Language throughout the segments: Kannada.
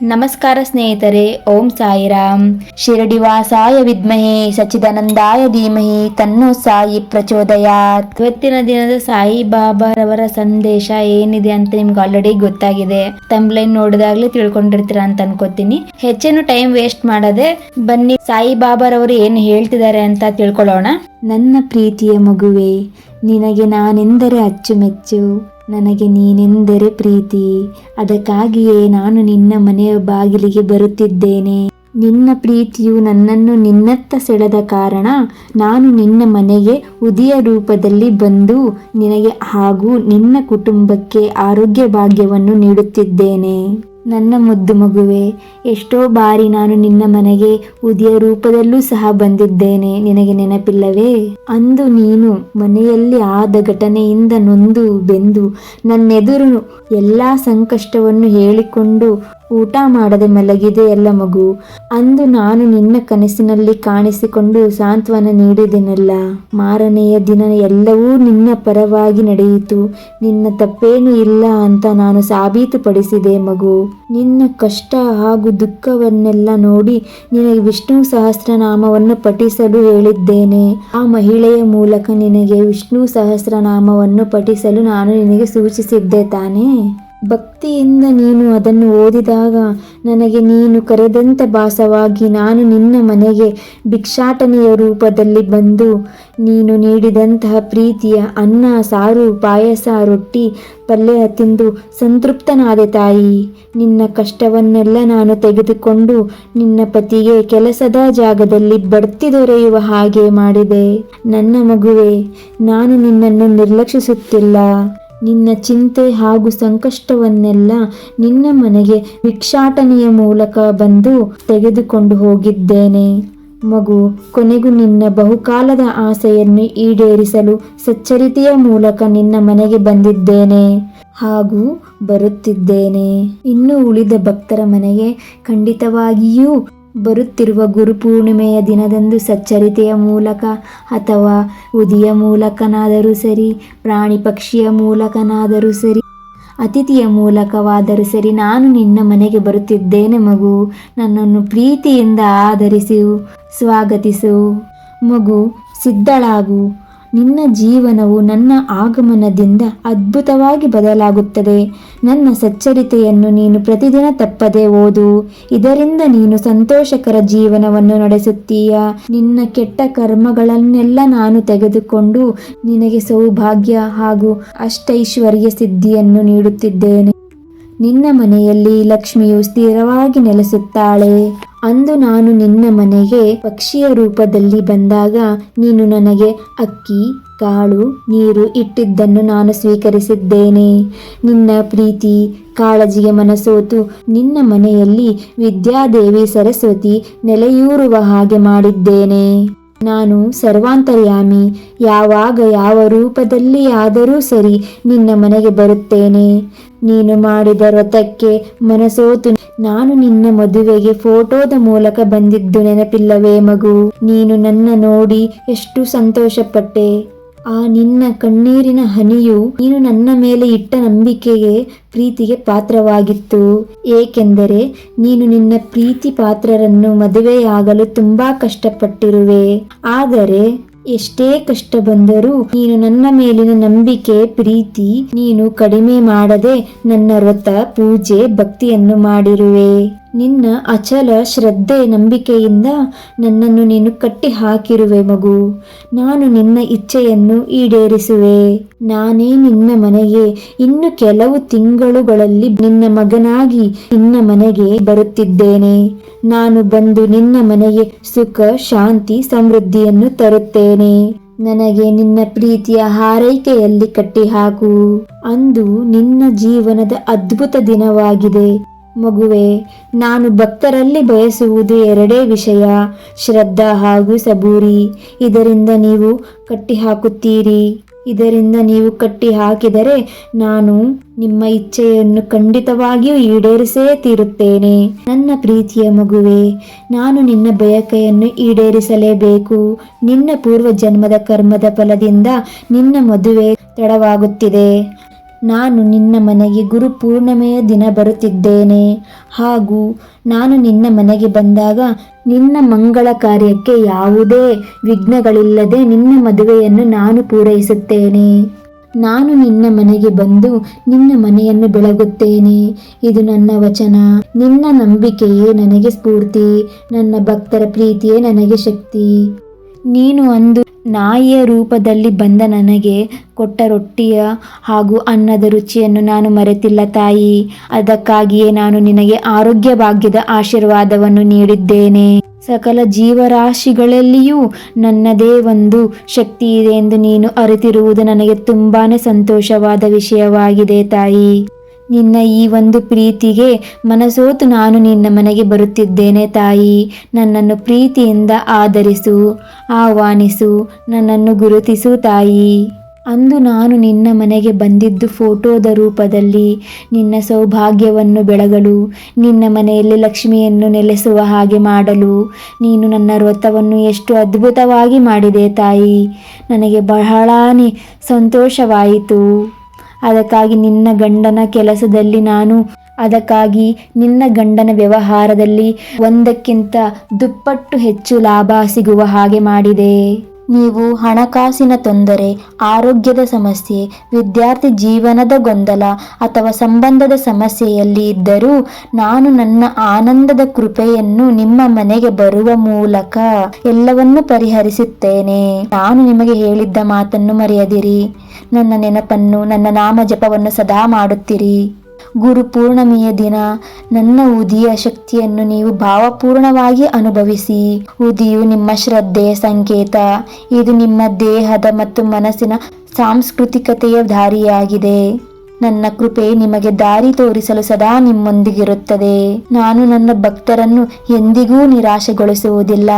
ನಮಸ್ಕಾರ ಸ್ನೇಹಿತರೆ, ಓಂ ಸಾಯಿರಾಮ್. ಶಿರಡಿವಾಸಾಯ ವಿದ್ಮಹಿ ಸಚಿದಾನಂದಾಯ ಧೀಮಹಿ, ತನ್ನೋ ಸಾಯಿ ಪ್ರಚೋದಯಾತ್. ಇವತ್ತಿನ ದಿನದ ಸಾಯಿ ಬಾಬಾರವರ ಸಂದೇಶ ಏನಿದೆ ಅಂತ ನಿಮ್ಗೆ ಆಲ್ರೆಡಿ ಗೊತ್ತಾಗಿದೆ. ತಂಬ್ಲೈನ್ ನೋಡಿದಾಗ್ಲೇ ತಿಳ್ಕೊಂಡಿರ್ತೀರ ಅಂತ ಅನ್ಕೋತೀನಿ. ಹೆಚ್ಚೇನು ಟೈಮ್ ವೇಸ್ಟ್ ಮಾಡದೆ ಬನ್ನಿ, ಸಾಯಿ ಬಾಬಾರವರು ಏನು ಹೇಳ್ತಿದ್ದಾರೆ ಅಂತ ತಿಳ್ಕೊಳ್ಳೋಣ. ನನ್ನ ಪ್ರೀತಿಯ ಮಗುವೆ, ನಿನಗೆ ನಾನೆಂದರೆ ಅಚ್ಚುಮೆಚ್ಚು. ನನಗೆ ನೀನೆಂದರೆ ಪ್ರೀತಿ. ಅದಕ್ಕಾಗಿಯೇ ನಾನು ನಿನ್ನ ಮನೆಯ ಬಾಗಿಲಿಗೆ ಬರುತ್ತಿದ್ದೇನೆ. ನಿನ್ನ ಪ್ರೀತಿಯು ನನ್ನನ್ನು ನಿನ್ನತ್ತ ಸೆಳೆದ ಕಾರಣ ನಾನು ನಿನ್ನ ಮನೆಗೆ ಉದಿಯ ರೂಪದಲ್ಲಿ ಬಂದು ನಿನಗೆ ಹಾಗೂ ನಿನ್ನ ಕುಟುಂಬಕ್ಕೆ ಆರೋಗ್ಯ ಭಾಗ್ಯವನ್ನು ನೀಡುತ್ತಿದ್ದೇನೆ. ನನ್ನ ಮುದ್ದು ಮಗುವೆ, ಎಷ್ಟೋ ಬಾರಿ ನಾನು ನಿನ್ನ ಮನೆಗೆ ಉದಿಯ ರೂಪದಲ್ಲೂ ಸಹ ಬಂದಿದ್ದೇನೆ, ನಿನಗೆ ನೆನಪಿಲ್ಲವೇ? ಅಂದು ನೀನು ಮನೆಯಲ್ಲಿ ಆದ ಘಟನೆಯಿಂದ ನೊಂದು ಬೆಂದು ನನ್ನೆದುರು ಎಲ್ಲ ಸಂಕಷ್ಟವನ್ನು ಹೇಳಿಕೊಂಡು ಊಟ ಮಾಡದೆ ಮಲಗಿದೆ ಎಲ್ಲ ಮಗು. ಅಂದು ನಾನು ನಿನ್ನ ಕನಸಿನಲ್ಲಿ ಕಾಣಿಸಿಕೊಂಡು ಸಾಂತ್ವನ ನೀಡಿದೆನಲ್ಲ. ಮಾರನೆಯ ದಿನ ಎಲ್ಲವೂ ನಿನ್ನ ಪರವಾಗಿ ನಡೆಯಿತು. ನಿನ್ನ ತಪ್ಪೇನು ಇಲ್ಲ ಅಂತ ನಾನು ಸಾಬೀತುಪಡಿಸಿದೆ ಮಗು. ನಿನ್ನ ಕಷ್ಟ ಹಾಗೂ ದುಃಖವನ್ನೆಲ್ಲ ನೋಡಿ ನಿನಗೆ ವಿಷ್ಣು ಸಹಸ್ರನಾಮವನ್ನು ಪಠಿಸಲು ಹೇಳಿದ್ದೇನೆ. ಆ ಮಹಿಳೆಯ ಮೂಲಕ ನಿನಗೆ ವಿಷ್ಣು ಸಹಸ್ರನಾಮವನ್ನು ಪಠಿಸಲು ನಾನು ನಿನಗೆ ಸೂಚಿಸಿದ್ದೆ ತಾನೇ? ಭಕ್ತಿಯಿಂದ ನೀನು ಅದನ್ನು ಓದಿದಾಗ ನನಗೆ ನೀನು ಕರೆದಂತೆ ಭಾಸವಾಗಿ ನಾನು ನಿನ್ನ ಮನೆಗೆ ಭಿಕ್ಷಾಟನೆಯ ರೂಪದಲ್ಲಿ ಬಂದು ನೀನು ನೀಡಿದಂತಹ ಪ್ರೀತಿಯ ಅನ್ನ, ಸಾರು, ಪಾಯಸ, ರೊಟ್ಟಿ, ಪಲ್ಯ ತಿಂದು ಸಂತೃಪ್ತನಾದೆ ತಾಯಿ. ನಿನ್ನ ಕಷ್ಟವನ್ನೆಲ್ಲ ನಾನು ತೆಗೆದುಕೊಂಡು ನಿನ್ನ ಪತಿಗೆ ಕೆಲಸದ ಜಾಗದಲ್ಲಿ ಬಡ್ತಿ ದೊರೆಯುವ ಹಾಗೆ ಮಾಡಿದೆ. ನನ್ನ ಮಗುವೆ, ನಾನು ನಿನ್ನನ್ನು ನಿರ್ಲಕ್ಷಿಸುತ್ತಿಲ್ಲ. ನಿನ್ನ ಚಿಂತೆ ಹಾಗೂ ಸಂಕಷ್ಟವನ್ನೆಲ್ಲ ನಿನ್ನ ಮನೆಗೆ ಭಿಕ್ಷಾಟನೆಯ ಮೂಲಕ ಬಂದು ತೆಗೆದುಕೊಂಡು ಹೋಗಿದ್ದೇನೆ. ಮಗು, ಕೊನೆಗೂ ನಿನ್ನ ಬಹುಕಾಲದ ಆಸೆಯನ್ನು ಈಡೇರಿಸಲು ಸಚ್ಚರಿತೆಯ ಮೂಲಕ ನಿನ್ನ ಮನೆಗೆ ಬಂದಿದ್ದೇನೆ ಹಾಗೂ ಬರುತ್ತಿದ್ದೇನೆ. ಇನ್ನು ಉಳಿದ ಭಕ್ತರ ಮನೆಗೆ ಖಂಡಿತವಾಗಿಯೂ ಬರುತ್ತಿರುವ ಗುರುಪೂರ್ಣಿಮೆಯ ದಿನದಂದು ಸಚ್ಚರಿತೆಯ ಮೂಲಕ ಅಥವಾ ಉದಿಯ ಮೂಲಕನಾದರೂ ಸರಿ, ಪ್ರಾಣಿ ಪಕ್ಷಿಯ ಮೂಲಕನಾದರೂ ಸರಿ, ಅತಿಥಿಯ ಮೂಲಕವಾದರೂ ಸರಿ ನಾನು ನಿನ್ನ ಮನೆಗೆ ಬರುತ್ತಿದ್ದೇನೆ ಮಗು. ನನ್ನನ್ನು ಪ್ರೀತಿಯಿಂದ ಆಧರಿಸು, ಸ್ವಾಗತಿಸು. ಮಗು, ಸಿದ್ಧಳಾಗು. ನಿನ್ನ ಜೀವನವು ನನ್ನ ಆಗಮನದಿಂದ ಅದ್ಭುತವಾಗಿ ಬದಲಾಗುತ್ತದೆ. ನನ್ನ ಸಚ್ಚರಿತೆಯನ್ನು ನೀನು ಪ್ರತಿದಿನ ತಪ್ಪದೆ ಓದು. ಇದರಿಂದ ನೀನು ಸಂತೋಷಕರ ಜೀವನವನ್ನು ನಡೆಸುತ್ತೀಯ? ನಿನ್ನ ಕೆಟ್ಟ ಕರ್ಮಗಳನ್ನೆಲ್ಲ ನಾನು ತೆಗೆದುಕೊಂಡು ನಿನಗೆ ಸೌಭಾಗ್ಯ ಹಾಗೂ ಅಷ್ಟೈಶ್ವರ್ಯ ಸಿದ್ಧಿಯನ್ನು ನೀಡುತ್ತಿದ್ದೇನೆ. ನಿನ್ನ ಮನೆಯಲ್ಲಿ ಲಕ್ಷ್ಮಿಯು ಸ್ಥಿರವಾಗಿ ನೆಲೆಸುತ್ತಾಳೆ. ಅಂದು ನಾನು ನಿನ್ನ ಮನೆಗೆ ಪಕ್ಷಿಯ ರೂಪದಲ್ಲಿ ಬಂದಾಗ ನೀನು ನನಗೆ ಅಕ್ಕಿ, ಕಾಳು, ನೀರು ಇಟ್ಟಿದ್ದನ್ನು ನಾನು ಸ್ವೀಕರಿಸಿದ್ದೇನೆ. ನಿನ್ನ ಪ್ರೀತಿ, ಕಾಳಜಿಗೆ ಮನಸೋತು ನಿನ್ನ ಮನೆಯಲ್ಲಿ ವಿದ್ಯಾದೇವಿ ಸರಸ್ವತಿ ನೆಲೆಯೂರುವ ಹಾಗೆ ಮಾಡಿದ್ದೇನೆ. ನಾನು ಸರ್ವಾಂತರ್ಯಾಮಿ. ಯಾವಾಗ ಯಾವ ರೂಪದಲ್ಲಿ ಆದರೂ ಸರಿ ನಿನ್ನ ಮನೆಗೆ ಬರುತ್ತೇನೆ. ನೀನು ಮಾಡಿದ ವ್ರತಕ್ಕೆ ಮನಸೋತು. ನಾನು ನಿನ್ನ ಮದುವೆಗೆ ಫೋಟೋದ ಮೂಲಕ ಬಂದಿದ್ದು ನೆನಪಿಲ್ಲವೇ ಮಗು. ನೀನು ನನ್ನ ನೋಡಿ ಎಷ್ಟು ಸಂತೋಷಪಟ್ಟೆ. ಆ ನಿನ್ನ ಕಣ್ಣೀರಿನ ಹನಿಯು ನೀನು ನನ್ನ ಮೇಲೆ ಇಟ್ಟ ನಂಬಿಕೆಗೆ ಪ್ರೀತಿಗೆ ಪಾತ್ರವಾಗಿತ್ತು. ಏಕೆಂದರೆ ನೀನು ನಿನ್ನ ಪ್ರೀತಿ ಪಾತ್ರರನ್ನು ಮದುವೆಯಾಗಲು ತುಂಬಾ ಕಷ್ಟಪಟ್ಟಿರುವೆ. ಆದರೆ ಎಷ್ಟೇ ಕಷ್ಟ ಬಂದರೂ ನೀನು ನನ್ನ ಮೇಲಿನ ನಂಬಿಕೆ, ಪ್ರೀತಿ ನೀನು ಕಡಿಮೆ ಮಾಡದೆ ನನ್ನ ವ್ರತ, ಪೂಜೆ, ಭಕ್ತಿಯನ್ನು ಮಾಡಿರುವೆ. ನಿನ್ನ ಅಚಲ ಶ್ರದ್ಧೆ ನಂಬಿಕೆಯಿಂದ ನನ್ನನ್ನು ನೀನು ಕಟ್ಟಿ ಹಾಕಿರುವೆ ಮಗು. ನಾನು ನಿನ್ನ ಇಚ್ಛೆಯನ್ನು ಈಡೇರಿಸುವೆ. ನಾನೇ ನಿನ್ನ ಮನೆಗೆ ಇನ್ನು ಕೆಲವು ತಿಂಗಳುಗಳಲ್ಲಿ ನಿನ್ನ ಮಗನಾಗಿ ನಿನ್ನ ಮನೆಗೆ ಬರುತ್ತಿದ್ದೇನೆ. ನಾನು ಬಂದು ನಿನ್ನ ಮನೆಗೆ ಸುಖ, ಶಾಂತಿ, ಸಮೃದ್ಧಿಯನ್ನು ತರುತ್ತೇನೆ. ನನಗೆ ನಿನ್ನ ಪ್ರೀತಿಯ ಹಾರೈಕೆಯಲ್ಲಿ ಕಟ್ಟಿಹಾಕು. ಅಂದು ನಿನ್ನ ಜೀವನದ ಅದ್ಭುತ ದಿನವಾಗಿದೆ. ಮಗುವೆ, ನಾನು ಭಕ್ತರಲ್ಲಿ ಬಯಸುವುದು ಎರಡೇ ವಿಷಯ, ಶ್ರದ್ಧಾ ಹಾಗೂ ಸಬೂರಿ. ಇದರಿಂದ ನೀವು ಕಟ್ಟಿಹಾಕುತ್ತೀರಿ. ಇದರಿಂದ ನೀವು ಕಟ್ಟಿ ಹಾಕಿದರೆ ನಾನು ನಿಮ್ಮ ಇಚ್ಛೆಯನ್ನು ಖಂಡಿತವಾಗಿಯೂ ಈಡೇರಿಸೇ ತೀರುತ್ತೇನೆ. ನನ್ನ ಪ್ರೀತಿಯ ಮಗುವೆ, ನಾನು ನಿನ್ನ ಬಯಕೆಯನ್ನು ಈಡೇರಿಸಲೇಬೇಕು. ನಿನ್ನ ಪೂರ್ವ ಜನ್ಮದ ಕರ್ಮದ ಫಲದಿಂದ ನಿನ್ನ ಮದುವೆ ತಡವಾಗುತ್ತಿದೆ. ನಾನು ನಿನ್ನ ಮನೆಗೆ ಗುರು ಪೂರ್ಣಿಮೆಯ ದಿನ ಬರುತ್ತಿದ್ದೇನೆ. ಹಾಗೂ ನಾನು ನಿನ್ನ ಮನೆಗೆ ಬಂದಾಗ ನಿನ್ನ ಮಂಗಳ ಕಾರ್ಯಕ್ಕೆ ಯಾವುದೇ ವಿಘ್ನಗಳಿಲ್ಲದೆ ನಿನ್ನ ಮದುವೆಯನ್ನು ನಾನು ಪೂರೈಸುತ್ತೇನೆ. ನಾನು ನಿನ್ನ ಮನೆಗೆ ಬಂದು ನಿನ್ನ ಮನೆಯನ್ನು ಬೆಳಗುತ್ತೇನೆ. ಇದು ನನ್ನ ವಚನ. ನಿನ್ನ ನಂಬಿಕೆಯೇ ನನಗೆ ಸ್ಫೂರ್ತಿ. ನನ್ನ ಭಕ್ತರ ಪ್ರೀತಿಯೇ ನನಗೆ ಶಕ್ತಿ. ನೀನು ಅಂದು ನಾಯಿಯ ರೂಪದಲ್ಲಿ ಬಂದ ನನಗೆ ಕೊಟ್ಟ ರೊಟ್ಟಿಯ ಹಾಗೂ ಅನ್ನದ ರುಚಿಯನ್ನು ನಾನು ಮರೆತಿಲ್ಲ ತಾಯಿ. ಅದಕ್ಕಾಗಿಯೇ ನಾನು ನಿನಗೆ ಆರೋಗ್ಯ ಭಾಗ್ಯದ ಆಶೀರ್ವಾದವನ್ನು ನೀಡಿದ್ದೇನೆ. ಸಕಲ ಜೀವರಾಶಿಗಳಲ್ಲಿಯೂ ನನ್ನದೇ ಒಂದು ಶಕ್ತಿ ಇದೆ ಎಂದು ನೀನು ಅರಿತಿರುವುದು ನನಗೆ ತುಂಬಾನೇ ಸಂತೋಷವಾದ ವಿಷಯವಾಗಿದೆ ತಾಯಿ. ನಿನ್ನ ಈ ಒಂದು ಪ್ರೀತಿಗೆ ಮನಸೋತು ನಾನು ನಿನ್ನ ಮನೆಗೆ ಬರುತ್ತಿದ್ದೇನೆ ತಾಯಿ. ನನ್ನನ್ನು ಪ್ರೀತಿಯಿಂದ ಆಧರಿಸು, ಆಹ್ವಾನಿಸು, ನನ್ನನ್ನು ಗುರುತಿಸು ತಾಯಿ. ಅಂದು ನಾನು ನಿನ್ನ ಮನೆಗೆ ಬಂದಿದ್ದು ಫೋಟೋದ ರೂಪದಲ್ಲಿ. ನಿನ್ನ ಸೌಭಾಗ್ಯವನ್ನು ಬೆಳಗಲು, ನಿನ್ನ ಮನೆಯಲ್ಲಿ ಲಕ್ಷ್ಮಿಯನ್ನು ನೆಲೆಸುವ ಹಾಗೆ ಮಾಡಲು. ನೀನು ನನ್ನ ವ್ರತವನ್ನು ಎಷ್ಟು ಅದ್ಭುತವಾಗಿ ಮಾಡಿದೆ ತಾಯಿ. ನನಗೆ ಬಹಳಾನೇ ಸಂತೋಷವಾಯಿತು. ಅದಕ್ಕಾಗಿ ನಿನ್ನ ಗಂಡನ ಕೆಲಸದಲ್ಲಿ ನಾನು, ಅದಕ್ಕಾಗಿ ನಿನ್ನ ಗಂಡನ ವ್ಯವಹಾರದಲ್ಲಿ ಒಂದಕ್ಕಿಂತ ದುಪ್ಪಟ್ಟು ಹೆಚ್ಚು ಲಾಭ ಸಿಗುವ ಹಾಗೆ ಮಾಡಿದೆ. ನೀವು ಹಣಕಾಸಿನ ತೊಂದರೆ, ಆರೋಗ್ಯದ ಸಮಸ್ಯೆ, ವಿದ್ಯಾರ್ಥಿ ಜೀವನದ ಗೊಂದಲ ಅಥವಾ ಸಂಬಂಧದ ಸಮಸ್ಯೆಯಲ್ಲಿ ಇದ್ದರೂ ನಾನು ನನ್ನ ಆನಂದದ ಕೃಪೆಯನ್ನು ನಿಮ್ಮ ಮನೆಗೆ ಬರುವ ಮೂಲಕ ಎಲ್ಲವನ್ನು ಪರಿಹರಿಸುತ್ತೇನೆ. ನಾನು ನಿಮಗೆ ಹೇಳಿದ್ದ ಮಾತನ್ನು ಮರೆಯದಿರಿ. ನನ್ನ ನೆನಪನ್ನು, ನನ್ನ ನಾಮ ಜಪವನ್ನು ಸದಾ ಮಾಡುತ್ತಿರಿ. ಗುರು ಪೂರ್ಣಿಮೆಯ ದಿನ, ನನ್ನ ಉದಿಯ ಶಕ್ತಿಯನ್ನು ನೀವು ಭಾವಪೂರ್ಣವಾಗಿ ಅನುಭವಿಸಿ. ಉದಿಯು ನಿಮ್ಮ ಶ್ರದ್ಧೆಯ ಸಂಕೇತ. ಇದು ನಿಮ್ಮ ದೇಹದ ಮತ್ತು ಮನಸ್ಸಿನ ಸಾಂಸ್ಕೃತಿಕತೆಯ ದಾರಿಯಾಗಿದೆ. ನನ್ನ ಕೃಪೆ ನಿಮಗೆ ದಾರಿ ತೋರಿಸಲು ಸದಾ ನಿಮ್ಮೊಂದಿಗಿರುತ್ತದೆ. ನಾನು ನನ್ನ ಭಕ್ತರನ್ನು ಎಂದಿಗೂ ನಿರಾಶೆಗೊಳಿಸುವುದಿಲ್ಲ.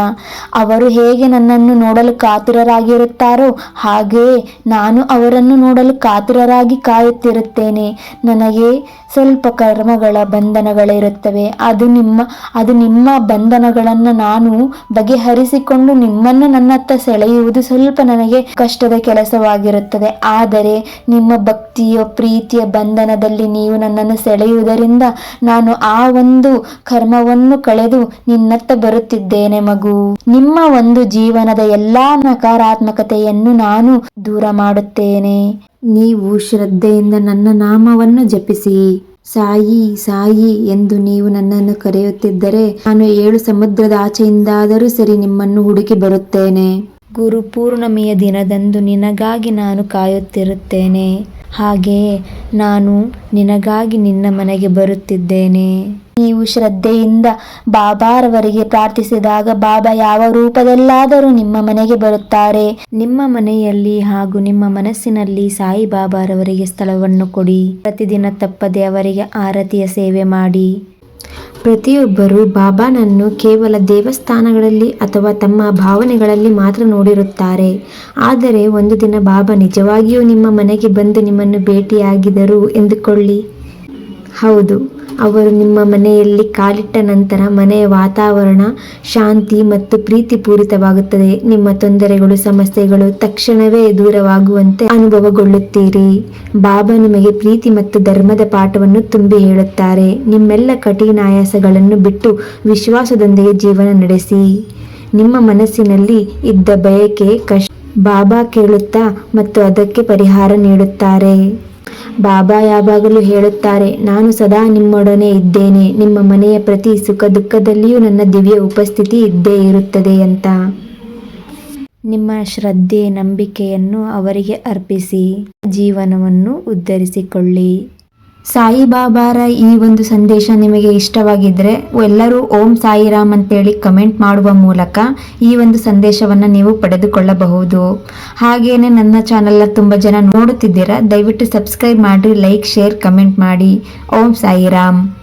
ಅವರು ಹೇಗೆ ನನ್ನನ್ನು ನೋಡಲು ಕಾತುರರಾಗಿರುತ್ತಾರೋ ಹಾಗೆಯೇ ನಾನು ಅವರನ್ನು ನೋಡಲು ಕಾತುರರಾಗಿ ಕಾಯುತ್ತಿರುತ್ತೇನೆ. ನನಗೆ ಸ್ವಲ್ಪ ಕರ್ಮಗಳ ಬಂಧನಗಳಿರುತ್ತವೆ. ಅದು ನಿಮ್ಮ ಅದು ನಿಮ್ಮ ಬಂಧನಗಳನ್ನು ನಾನು ಬಗೆಹರಿಸಿಕೊಂಡು ನಿಮ್ಮನ್ನು ನನ್ನತ್ತ ಸೆಳೆಯುವುದು ಸ್ವಲ್ಪ ನನಗೆ ಕಷ್ಟದ ಕೆಲಸವಾಗಿರುತ್ತದೆ. ಆದರೆ ನಿಮ್ಮ ಭಕ್ತಿಯ ಪ್ರೀತಿಯ ಬಂಧನದಲ್ಲಿ ನೀವು ನನ್ನನ್ನು ಸೆಳೆಯುವುದರಿಂದ ನಾನು ಆ ಒಂದು ಕರ್ಮವನ್ನು ಕಳೆದು ನಿನ್ನತ್ತ ಬರುತ್ತಿದ್ದೇನೆ ಮಗು. ನಿಮ್ಮ ಒಂದು ಜೀವನದ ಎಲ್ಲಾ ನಕಾರಾತ್ಮಕತೆಯನ್ನು ನಾನು ದೂರ ಮಾಡುತ್ತೇನೆ. ನೀವು ಶ್ರದ್ಧೆಯಿಂದ ನನ್ನ ನಾಮವನ್ನು ಜಪಿಸಿ. ಸಾಯಿ ಸಾಯಿ ಎಂದು ನೀವು ನನ್ನನ್ನು ಕರೆಯುತ್ತಿದ್ದರೆ ನಾನು ಏಳು ಸಮುದ್ರದ ಆಚೆಯಿಂದಾದರೂ ಸರಿ ನಿಮ್ಮನ್ನು ಹುಡುಕಿ ಬರುತ್ತೇನೆ. ಗುರು ಪೂರ್ಣಿಮೆಯ ದಿನದಂದು ನಿನಗಾಗಿ ನಾನು ಕಾಯುತ್ತಿರುತ್ತೇನೆ. ಹಾಗೆಯೇ ನಾನು ನಿನಗಾಗಿ ನಿನ್ನ ಮನೆಗೆ ಬರುತ್ತಿದ್ದೇನೆ. ನೀವು ಶ್ರದ್ಧೆಯಿಂದ ಬಾಬಾರವರಿಗೆ ಪ್ರಾರ್ಥಿಸಿದಾಗ ಬಾಬಾ ಯಾವ ರೂಪದಲ್ಲಾದರೂ ನಿಮ್ಮ ಮನೆಗೆ ಬರುತ್ತಾರೆ. ನಿಮ್ಮ ಮನೆಯಲ್ಲಿ ಹಾಗೂ ನಿಮ್ಮ ಮನಸ್ಸಿನಲ್ಲಿ ಸಾಯಿ ಬಾಬಾರವರಿಗೆ ಸ್ಥಳವನ್ನು ಕೊಡಿ. ಪ್ರತಿದಿನ ತಪ್ಪದೆ ಅವರಿಗೆ ಆರತಿಯ ಸೇವೆ ಮಾಡಿ. ಪ್ರತಿಯೊಬ್ಬರು ಬಾಬಾನನ್ನು ಕೇವಲ ದೇವಸ್ಥಾನಗಳಲ್ಲಿ ಅಥವಾ ತಮ್ಮ ಭಾವನೆಗಳಲ್ಲಿ ಮಾತ್ರ ನೋಡಿರುತ್ತಾರೆ. ಆದರೆ ಒಂದು ದಿನ ಬಾಬಾ ನಿಜವಾಗಿಯೂ ನಿಮ್ಮ ಮನೆಗೆ ಬಂದು ನಿಮ್ಮನ್ನು ಭೇಟಿಯಾಗಿದರು ಎಂದುಕೊಳ್ಳಿ. ಹೌದು. ಅವರು ನಿಮ್ಮ ಮನೆಯಲ್ಲಿ ಕಾಲಿಟ್ಟ ನಂತರ ಮನೆಯ ವಾತಾವರಣ ಶಾಂತಿ ಮತ್ತು ಪ್ರೀತಿಪೂರಿತವಾಗುತ್ತದೆ ನಿಮ್ಮ ತೊಂದರೆಗಳು, ಸಮಸ್ಯೆಗಳು ತಕ್ಷಣವೇ ದೂರವಾಗುವಂತೆ ಅನುಭವಗೊಳ್ಳುತ್ತೀರಿ. ಬಾಬಾ ನಿಮಗೆ ಪ್ರೀತಿ ಮತ್ತು ಧರ್ಮದ ಪಾಠವನ್ನು ತುಂಬಿ ಹೇಳುತ್ತಾರೆ. ನಿಮ್ಮೆಲ್ಲ ಕಠಿಣ ಆಯಾಸಗಳನ್ನು ಬಿಟ್ಟು ವಿಶ್ವಾಸದೊಂದಿಗೆ ಜೀವನ ನಡೆಸಿ. ನಿಮ್ಮ ಮನಸ್ಸಿನಲ್ಲಿ ಇದ್ದ ಬಯಕೆ ಕಷ್ಟ. ಬಾಬಾ ಕೇಳುತ್ತಾ ಮತ್ತು ಅದಕ್ಕೆ ಪರಿಹಾರ ನೀಡುತ್ತಾರೆ. ಬಾಬಾ ಯಾವಾಗಲೂ ಹೇಳುತ್ತಾರೆ, ನಾನು ಸದಾ ನಿಮ್ಮೊಡನೆ ಇದ್ದೇನೆ. ನಿಮ್ಮ ಮನೆಯ ಪ್ರತಿ ಸುಖ ದುಃಖದಲ್ಲಿಯೂ ನನ್ನ ದಿವ್ಯ ಉಪಸ್ಥಿತಿ ಇದ್ದೇ ಇರುತ್ತದೆ ಅಂತ. ನಿಮ್ಮ ಶ್ರದ್ಧೆ, ನಂಬಿಕೆಯನ್ನು ಅವರಿಗೆ ಅರ್ಪಿಸಿ, ಜೀವನವನ್ನು ಉದ್ಧರಿಸಿಕೊಳ್ಳಿ. ಸಾಯಿಬಾಬಾರ ಈ ಒಂದು ಸಂದೇಶ ನಿಮಗೆ ಇಷ್ಟವಾಗಿದ್ದರೆ ಎಲ್ಲರೂ ಓಂ ಸಾಯಿರಾಮ್ ಅಂತೇಳಿ ಕಮೆಂಟ್ ಮಾಡುವ ಮೂಲಕ ಈ ಒಂದು ಸಂದೇಶವನ್ನು ನೀವು ಪಡೆದುಕೊಳ್ಳಬಹುದು. ಹಾಗೆಯೇ ನನ್ನ ಚಾನಲ್ನ ತುಂಬ ಜನ ನೋಡುತ್ತಿದ್ದೀರಾ, ದಯವಿಟ್ಟು ಸಬ್ಸ್ಕ್ರೈಬ್ ಮಾಡಿ, ಲೈಕ್, ಶೇರ್, ಕಮೆಂಟ್ ಮಾಡಿ. ಓಂ ಸಾಯಿರಾಮ್.